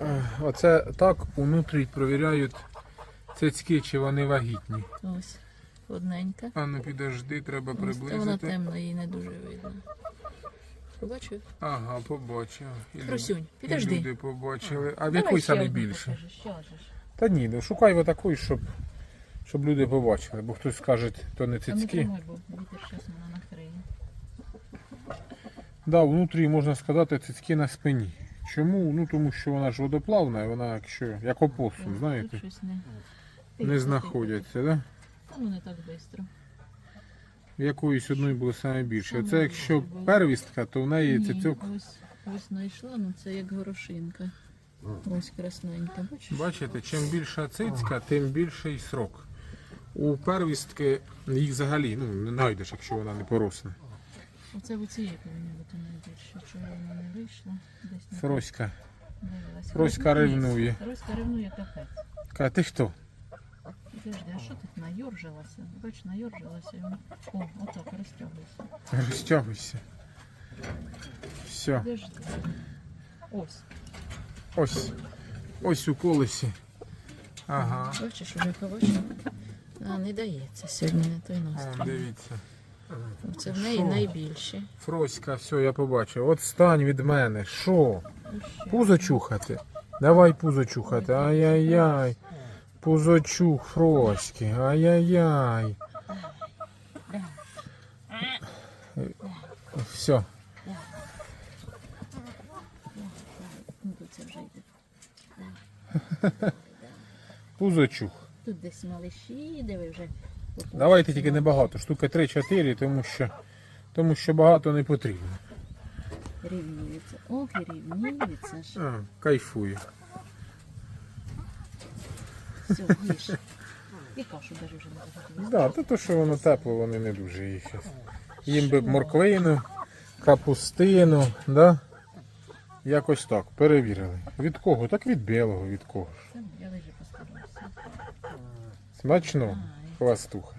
Е, Оце так унутрі провіряють цицьки, чи вони вагітні. Ось. Одненька. А ну підожди, треба та вона приблизити. темна, її не дуже видно. Побачив? Ага, побачив. І люди- Красюнь, і. Люди побачили. А в якої саме більше? Та ні, ну шукай отакої, щоб, щоб люди побачили, бо хтось скаже, то не ну цицьки. Да, внутрі можна сказати цицьки на спині. Чому? Ну тому що вона ж водоплавна, і вона, якщо як опосум, Тут знаєте, щось не... не знаходяться, да? Та ну не так швидко. В якоїсь одної було саме більше. Оце якщо первістка, то в неї цицьок. ось, ось знайшла, ну це як горошинка. Ось красненька, бачиш? Бачите, чим більша цицька, тим більший срок. У первістки їх взагалі ну, не знайдеш, якщо вона не поросне. Оце в цієї повинні бути найбільше. Чого вона не вийшла? Десь не Фроська. дивилась. Фроська ревнує. Фроська ревнує капець. Каже, ти хто? Подожди, а що тут найоржилася? Бач, найоржилася. і вона- О, отак, розтягуйся. Розтягуйся. Все. Ось. Ось. Ось у колесі. Ага. Бачиш, уже побачив? А, не дається сьогодні не той О, дивіться. Це в неї Що? найбільше. Фроська, все, я побачив. От стань від мене. Що? Пузо чухати? Давай пузо чухати. Ай-яй-яй. Пузо чух, Фроськи. Ай-яй-яй. Все. Ну, тут це вже йде. Пузо чух. Тут десь малиші, де ви вже. Давайте тільки небагато. Штуки 3-4, тому що, тому що багато не потрібно. Рівнюється. Ох, і рівнюється ж. А, кайфую. Все, їж. І кашу даже вже не захотілося. Да, то, то, що воно тепло, вони не дуже їх. Їм би б морквину, капустину, да? Якось так, перевірили. Від кого? Так від білого, від кого ж. Я постараюся. Смачно, хвастуха.